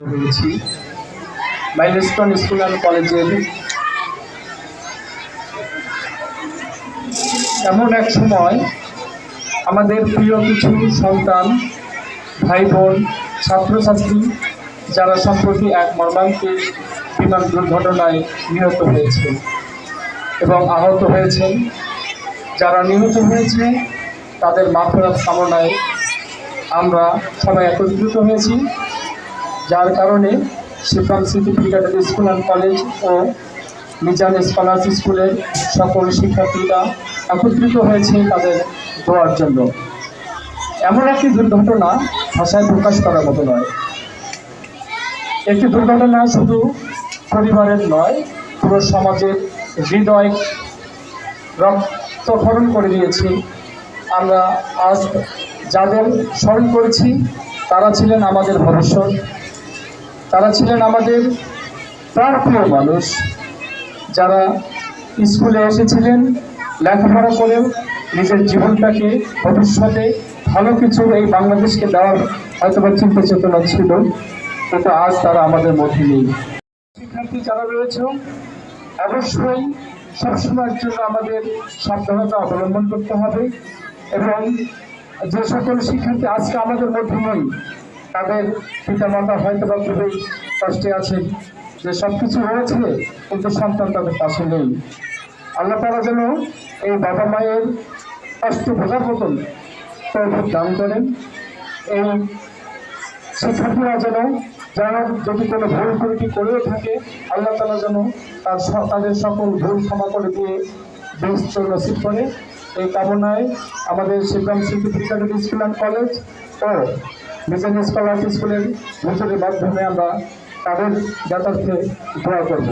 হয়েছি milestone school and কলেজের এমন এক সময় আমাদের প্রিয় কিছু সন্তান ভাই বোন ছাত্রছাত্রী, যারা সম্প্রতি এক মর্মান্তিক বিমান দুর্ঘটনায় নিহত হয়েছে এবং আহত হয়েছেন। যারা নিহত হয়েছে, তাদের মাফরাত কামনায় আমরা সবাই একত্রিত হয়েছি। যার কারণে Shibram city school and college O Mizan scholars স্কুলের সকল শিক্ষার্থীরা একত্রিত হয়েছে তাদের দোয়ার জন্য। এমন একটি দুর্ঘটনা ভাষায় প্রকাশ করার মতো নয়। একটি দুর্ঘটনা শুধু পরিবারের নয়, পুরো সমাজের হৃদয় রক্তক্ষরণ করে দিয়েছে। আমরা আজ যাদের স্মরণ করেছি, তারা ছিলেন আমাদের ভবিষ্যৎ তারা ছিলেন আমাদের প্রাণপ্রিয় মানুষ। যারা স্কুলে এসেছিলেন, লেখাপড়া করেও নিজের জীবনটাকে ভবিষ্যতে ভালো কিছু এই বাংলাদেশকে দেওয়ার হয়তো বা চিন্তা চেতনা ছিল, কিন্তু আজ তারা আমাদের মধ্যে নেই। শিক্ষার্থী যারা রয়েছে, অবশ্যই সবসময়ের জন্য আমাদের সাবধানতা অবলম্বন করতে হবে এবং যে সকল শিক্ষার্থী আজকে আমাদের মধ্যে নেই তাদের পিতামাতা হয়তো বা খুবই কষ্টে আছেন। যে সব কিছু হয়েছে, কিন্তু সন্তান তাদের পাশে নেই। আল্লাহ তারা যেন এই বাবা মায়ের কষ্ট বোঝার মতন তৌফিক দান করেন। এই শিক্ষার্থীরা যেন যারা যদি কোনো ভুল ত্রুটি করেও থাকে, আল্লাহ তালা যেন তার তাদের সকল ভুল ক্ষমা করে দিয়ে বেশ নসিব করে। এই কামনায় আমাদের Shibram Shilpi school and college O mission scholar স্কুলের মিশনের মাধ্যমে আমরা তাদের যাতার্থে দোয়া করব।